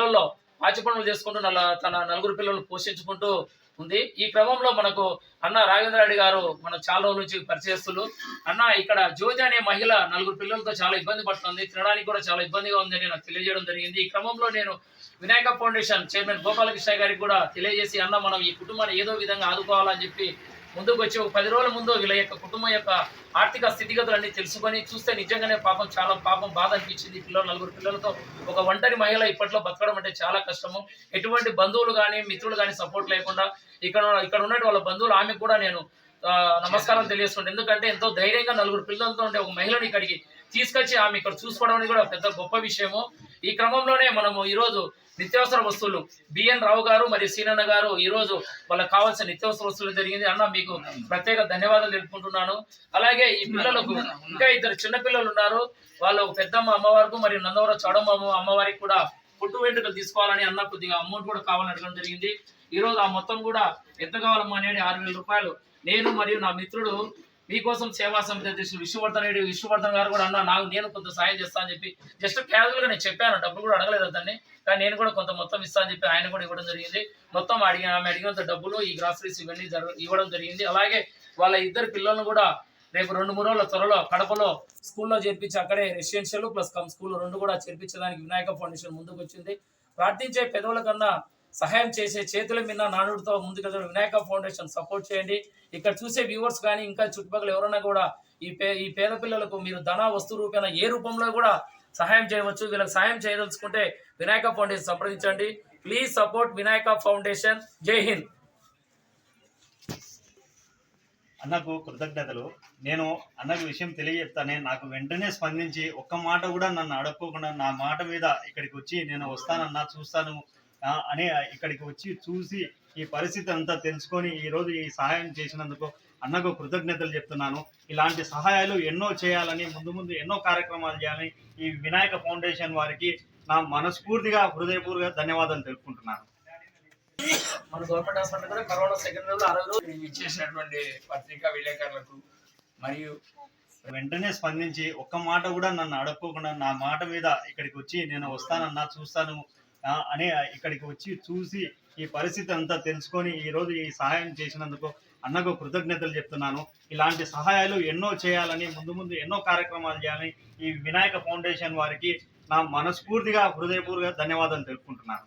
ఇళ్ళలో పాచి పనులు చేసుకుంటూ నల్ల తన నలుగురు పిల్లలు పోషించుకుంటూ ఉంది. ఈ క్రమంలో మనకు అన్న రాఘవేంద్ర రెడ్డి గారు మన చాలా రోజుల నుంచి పరిచయస్తులు అన్న ఇక్కడ జ్యోతి అనే మహిళ నలుగురు పిల్లలతో చాలా ఇబ్బంది పడుతుంది. తినడానికి కూడా చాలా ఇబ్బందిగా ఉందని నాకు తెలియజేయడం జరిగింది. ఈ క్రమంలో నేను వినాయక ఫౌండేషన్ చైర్మన్ గోపాలకృష్ణ గారికి కూడా తెలియజేసి అన్న మనం ఈ కుటుంబాన్ని ఏదో విధంగా ఆదుకోవాలని చెప్పి ముందుకు వచ్చి ఒక పది రోజుల ముందు వీళ్ళ యొక్క కుటుంబం యొక్క ఆర్థిక స్థితిగతులన్నీ తెలుసుకొని చూస్తే నిజంగానే పాపం చాలా పాపం బాధ అనిపించింది. పిల్లలు నలుగురు పిల్లలతో ఒక ఒంటరి మహిళ ఇప్పట్లో బతకడం అంటే చాలా కష్టము. ఎటువంటి బంధువులు కానీ మిత్రులు కానీ సపోర్ట్ లేకుండా ఇక్కడ ఇక్కడ ఉన్నట్టు వాళ్ళ బంధువులు ఆమెకు కూడా నేను నమస్కారం తెలియజేస్తుంటాను ఎందుకంటే ఎంతో ధైర్యంగా నలుగురు పిల్లలతో ఉండే ఒక మహిళని ఇక్కడికి తీసుకొచ్చి ఆమె ఇక్కడ చూసుకోవడం అనేది కూడా పెద్ద గొప్ప విషయము. ఈ క్రమంలోనే మనము ఈరోజు నిత్యావసర వస్తువులు బిఎన్ రావు గారు మరియు సీనన్న గారు ఈరోజు వాళ్ళకి కావాల్సిన నిత్యావసర వస్తువులు జరిగింది. అన్న మీకు ప్రత్యేక ధన్యవాదాలు తెలుపుకుంటున్నాను. అలాగే ఈ పిల్లలకు ఇంకా ఇద్దరు చిన్న పిల్లలు ఉన్నారు. వాళ్ళు పెద్దమ్మ అమ్మవారికి మరియు నందవరం చౌడమ్మ అమ్మవారికి కూడా పుట్టు వెంట్రుకలు తీసుకోవాలని అన్న కొద్దిగా అమౌంట్ కూడా కావాలని అడగడం జరిగింది. ఈ రోజు ఆ మొత్తం కూడా ఎంత కావాలమ్మా అనేది ఆరు వేల రూపాయలు. నేను మరియు నా మిత్రుడు మీకోసం సేవా సమితి అధ్యక్షుడు విష్ణువర్ధన్ రెడ్డి విష్ణువర్ధన్ గారు కూడా అన్న నాకు నేను కొంత సాయం చేస్తా అని చెప్పి జస్ట్ క్యాజువల్గా నేను చెప్పాను. డబ్బులు కూడా అడగలేదు అతన్ని. కానీ నేను కూడా కొంత మొత్తం ఇస్తా అని చెప్పి ఆయన కూడా ఇవ్వడం జరిగింది. మొత్తం అడిగిన ఆమె అడిగినంత డబ్బులు ఈ గ్రాసరీస్ ఇవన్నీ ఇవ్వడం జరిగింది. అలాగే వాళ్ళ ఇద్దరు పిల్లలను కూడా రేపు రెండు మూడు రోజుల త్వరలో కడపలో స్కూల్లో చేర్పించి అక్కడే రెసిడెన్షియల్ ప్లస్ కమ్ స్కూల్ రెండు కూడా చేర్పించడానికి వినాయక ఫౌండేషన్ ముందుకు వచ్చింది ప్రార్థించే పెదవుల కన్నా సహాయం చేసే చేతుల మీద నానుడితో ముందుకు వినాయక ఫౌండేషన్ సపోర్ట్ చేయండి. ఇక్కడ చూసే వ్యూవర్స్ కానీ ఇంకా చుట్టుపక్కల ఎవరైనా కూడా ఈ పే ఈ పేద పిల్లలకు మీరు ధన వస్తు రూపేణ ఏ రూపంలో కూడా సహాయం చేయవచ్చు. వీళ్ళకి సహాయం చేయదలుచుకుంటే వినాయక ఫౌండేషన్ సంప్రదించండి. Please support Vinayaka foundation Jai Hind. అన్నకు కృతజ్ఞతలు. నేను అన్నకు విషయం తెలియజెప్తానే నాకు వెంటనే స్పందించి ఒక్క మాట కూడా నన్ను అడుక్కోకుండా నా మాట మీద ఇక్కడికి వచ్చి నేను వస్తానన్నా చూస్తాను అని ఇక్కడికి వచ్చి చూసి ఈ పరిస్థితి అంతా తెలుసుకొని ఈ రోజు ఈ సహాయం చేసినందుకు అన్నకు కృతజ్ఞతలు చెప్తున్నాను. ఇలాంటి సహాయాలు ఎన్నో చేయాలని ముందు ముందు ఎన్నో కార్యక్రమాలు చేయాలని ఈ వినాయక ఫౌండేషన్ వారికి నా మనస్ఫూర్తిగా హృదయపూర్వక ధన్యవాదాలు తెలుపుకుంటున్నాను. మన గవర్నమెంట్ హాస్పిటల్ కూడా కరోనా సెకండ్ వేవ్ అరవై రోజులు ఇచ్చేసినటువంటి పత్రికా విలేకరులకు మరియు వెంటనే స్పందించి ఒక్క మాట కూడా నన్ను అడగకుండా నా మాట మీద ఇక్కడికి వచ్చి నేను వస్తానన్నా చూస్తాను అనే అని ఇక్కడికి వచ్చి చూసి ఈ పరిస్థితి అంతా తెలుసుకొని ఈ రోజు ఈ సహాయం చేసినందుకు అన్నకు కృతజ్ఞతలు చెప్తున్నాను. ఇలాంటి సహాయాలు ఎన్నో చేయాలని ముందు ముందు ఎన్నో కార్యక్రమాలు చేయాలని ఈ వినాయక ఫౌండేషన్ వారికి నా మనస్ఫూర్తిగా హృదయపూర్వక ధన్యవాదాలు తెలుపుకుంటున్నాను.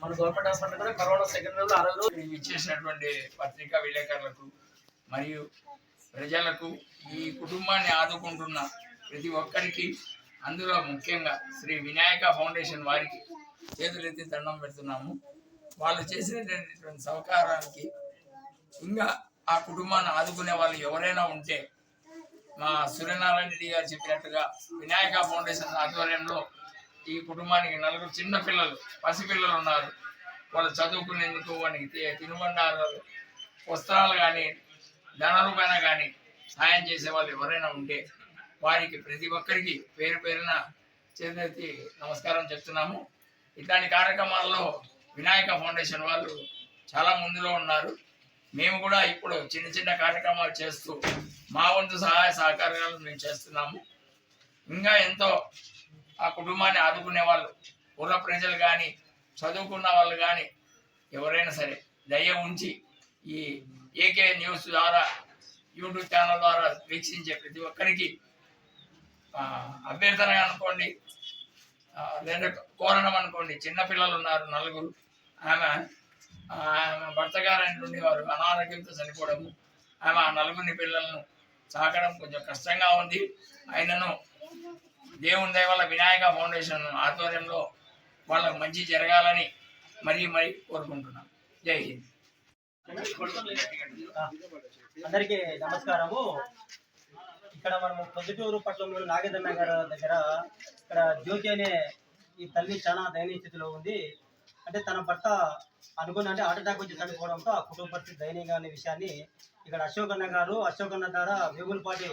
మన గవర్నమెంట్ హాస్పిటల్ కూడా కరోనా సెకండ్ వేవ్ అరవై రోజులు ఇచ్చేసినటువంటి పత్రికా విలేకరులకు మరియు ప్రజలకు ఈ కుటుంబాన్ని ఆదుకుంటున్న ప్రతి ఒక్కరికి అందులో ముఖ్యంగా శ్రీ వినాయక ఫౌండేషన్ వారికి చేతులెత్తి దండం పెడుతున్నాము. వాళ్ళు చేసినటువంటి సహకారానికి ఇంకా ఆ కుటుంబాన్ని ఆదుకునే వాళ్ళు ఎవరైనా ఉంటే మా సూర్యనారాయణ రెడ్డి గారు చెప్పినట్టుగా వినాయక ఫౌండేషన్ ఆధ్వర్యంలో ఈ కుటుంబానికి నలుగురు చిన్న పిల్లలు పసిపిల్లలు ఉన్నారు. వాళ్ళు చదువుకునేందుకు వానికి తినుబండారాలు వస్త్రాలు కానీ ధన రూపాయన కానీ సాయం చేసే వాళ్ళు ఎవరైనా ఉంటే వారికి ప్రతి ఒక్కరికి పేరు పేరున చేతి నమస్కారం చెప్తున్నాము. ఇట్లాంటి కార్యక్రమాల్లో వినాయక ఫౌండేషన్ వాళ్ళు చాలా ముందులో ఉన్నారు. మేము కూడా ఇప్పుడు చిన్న చిన్న కార్యక్రమాలు చేస్తూ మా వంతు సహాయ సహకారాలు మేము చేస్తున్నాము. ఇంకా ఎంతో ఆ కుటుంబాన్ని ఆదుకునే వాళ్ళు ఊర ప్రజలు కానీ చదువుకున్న వాళ్ళు కానీ ఎవరైనా సరే దయ ఉంచి ఈ ఏకే న్యూస్ ద్వారా యూట్యూబ్ ఛానల్ ద్వారా వీక్షించే ప్రతి ఒక్కరికి అభ్యర్థన అనుకోండి లేదా కోరడం అనుకోండి చిన్నపిల్లలు ఉన్నారు నలుగురు ఆమె ఆమె భర్త గారి నుండి వారు అనారోగ్యంతో చనిపోవడము ఆమె ఆ నలుగురిని పిల్లలను సాకడం కొంచెం కష్టంగా ఉంది. ఆయనను దేవుని దయ వల్ల వినాయక ఫౌండేషన్ ఆధ్వర్యంలో వాళ్ళకు మంచి జరగాలని మరీ మరీ కోరుకుంటున్నాం. జై హింద్. అందరికీ నమస్కారము. ఇక్కడ మనము పొద్దుటూరు పట్టణంలో నాగేంద్ర గారి దగ్గర ఇక్కడ జ్యోతి అనే ఈ తల్లి చాలా దయనీయ స్థితిలో ఉంది. అంటే తన భర్త అనుకున్న అంటే హార్ట్ అటాక్ వచ్చి చనిపోవడంతో ఆ కుటుంబ పరిస్థితి దయనీయంగా అనే విషయాన్ని ఇక్కడ అశోక్ అన్న గారు అశోక్ అన్న ద్వారా వేగులపాటి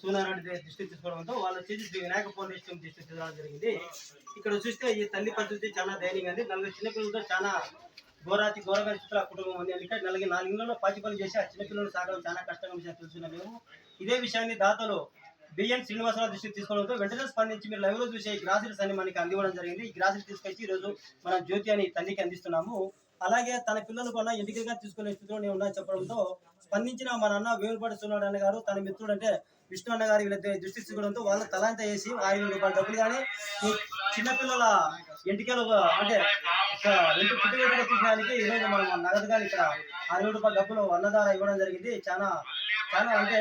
సూర్యనారాయణ దృష్టి తీసుకోవడంతో వాళ్ళు వచ్చేసి శ్రీ వినాయక పౌర్ణేశ్వరం దృష్టి తీసుకోవడం జరిగింది. ఇక్కడ చూస్తే ఈ తల్లి పరిస్థితి చాలా ధైర్యంగా ఉంది. నలుగురు చిన్నపిల్లలతో చాలా ఘోరాతి ఘోరమైన చిత్ర కుటుంబం ఉంది. అందుకే నలుగురు నాలుగు ఇళ్ళలో పాచి పనులు చేసి ఆ చిన్నపిల్లలు సాగడం చాలా కష్టంగా విషయం తెలుసుకున్నాం మేము. ఇదే విషయాన్ని దాతలు బిఎన్ శ్రీనివాసరావు దృష్టికి తీసుకోవడంతో వెంటనే స్పందించి మీరు లైవ్లో చూసే ఈ గ్రాసరీస్ మనకి అందివ్వడం జరిగింది. ఈ గ్రాసరీ తీసుకొచ్చి ఈ రోజు మనం జ్యోతి అని తల్లికి అందిస్తున్నాము. అలాగే తన పిల్లలు కూడా ఇంటికి తీసుకునే స్థితిలో నేను ఉన్నా చెప్పడంతో స్పందించిన మా నాన్న వేలుపాటి సూర్యనారాయణ అన్న గారు తన మిత్రుడు అంటే విష్ణు అన్న గారి వీళ్ళ దృష్టి తీసుకోవడంతో వాళ్ళు తలాంత వేసి ఐదు వేల రూపాయల డబ్బులు కానీ చిన్నపిల్లల ఎంటికలు అంటే రెండు పుట్టినట్టుగా తీసడానికి ఈ రోజు మనం నగదు కానీ ఇక్కడ ఆరు వేల రూపాయల డబ్బులు అన్నదార ఇవ్వడం జరిగింది. చాలా చాలా అంటే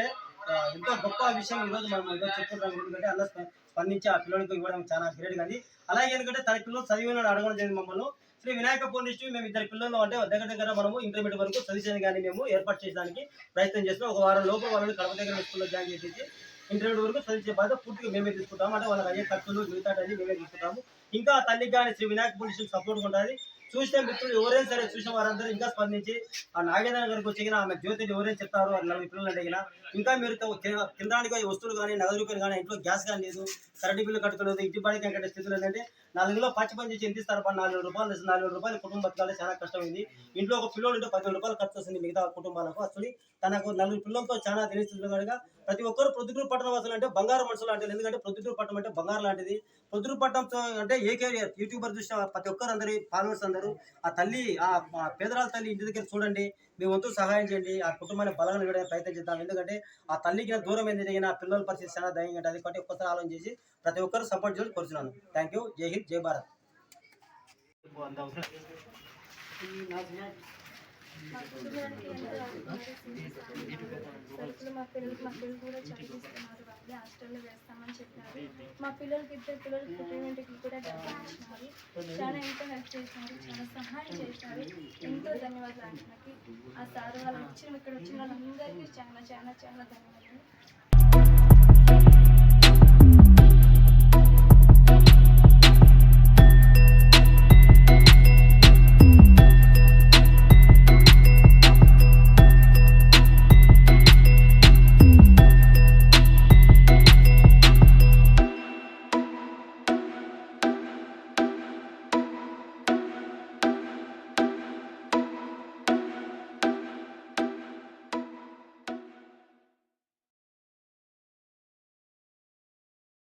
ఎంతో గొప్ప విషయం ఈరోజు మనం ఏదో చెప్తున్నాం ఎందుకంటే అన్న స్పందించి ఆ పిల్లలకు ఇవ్వడం చాలా గ్రేట్ కానీ అలాగే ఎందుకంటే తన పిల్లలు చదివిన అడగడం జరిగింది మమ్మల్ని. శ్రీ వినాయక పౌర్ణిష్టి మేము ఇద్దరు పిల్లలు అంటే దగ్గర దగ్గర మనము ఇంటర్మీడియట్ వరకు చదివేది కానీ మేము ఏర్పాటు చేయడానికి ప్రయత్నం చేస్తున్నాం. ఒక వారం లోపు వాళ్ళని కడప దగ్గర స్కూల్లో జాయిన్ చేసేసి ఇంటర్మీడియట్ వరకు చదివే బాధ పూర్తిగా మేమే తీసుకుంటాము. అంటే వాళ్ళకి అయ్యే ఖర్చులు మిగతా మేమే తీసుకుంటాము. ఇంకా తల్లికి కానీ శ్రీ వినాయక పౌర్ణిష్టి సపోర్ట్ ఉంటుంది. చూసిన మిత్రులు ఎవరైనా సరే చూసిన వారందరూ ఇంకా స్పందించి ఆ నాగేంద్ర గారికి వచ్చిన ఆమె జ్యోతిని ఎవరైనా చెప్తారు నలభై నలుగురు పిల్లలు అడిగిన ఇంకా మీరు తినడానికి వస్తువులు కానీ నగదు రూపాయలు కానీ ఇంట్లో గ్యాస్ కానీ లేదు కరెంటు బిల్లు కట్టుకోలేదు ఇంటి బాడికి వెంకట స్థితిలో ఏంటంటే నాలుగులో పచ్చి పని చేసి పని నాలుగు రూపాయలు నాలుగు రూపాయలు కుటుంబం బతకాలి చాలా కష్టమైంది. ఇంట్లో ఒక పిల్లోడు ఉంటే పదివేల రూపాయలు ఖర్చు వస్తుంది మిగతా కుటుంబాలకు. అసలు తనకు నలుగురు పిల్లలతో చాలా తెలియస్తుంది కనుక ప్రతి ఒక్కరు ప్రొద్దుటూరు పట్టణం అసలు అంటే బంగారు మనుషులు అంటే ఎందుకంటే ప్రొద్దుటూరు పట్టణం అంటే బంగారు లాంటిది. ప్రొద్దుటూరు పట్టణంతో అంటే ఏకే యూట్యూబర్ చూసిన ప్రతి ఒక్కరు అందరి ఫాలోవర్స్ అందరూ ఆ తల్లి ఆ ఆ పేదరాల తల్లి ఇంటి దగ్గర చూడండి. మీ వంతు సహాయం చేయండి. ఆ కుటుంబాన్ని బలంగా నిలబడడానికి ప్రయత్నం చేద్దాం. ఎందుకంటే ఆ తల్లికి దూరం ఏంది జరిగిన ఆ పిల్లల పరిస్థితి చాలా దయంగా ఉంటుంది. కాబట్టి ఒక్కసారి ఆలోచన చేసి ప్రతి ఒక్కరు సపోర్ట్ చేసి కోరుతున్నాను థ్యాంక్ యూ జై హింద్ జై భారత్ మా సరుకులు మా పిల్లలకి మా పిల్లలు కూడా చదివిస్తున్నారు వాళ్ళే హాస్టల్లో వేస్తామని చెప్పినారు మా పిల్లలకి ఇద్దరు పిల్లలకి పుట్టినటికి కూడా డబ్బులు ఇచ్చినారు. చాలా ఎంతో హెల్ప్ చేసినారు చాలా సహాయం చేసినారు. ఎంతో ధన్యవాదాలు ఆయనకి ఆ సార్ వాళ్ళు వచ్చిన ఇక్కడ వచ్చిన వాళ్ళందరికీ చాలా చాలా చాలా ధన్యవాదాలు.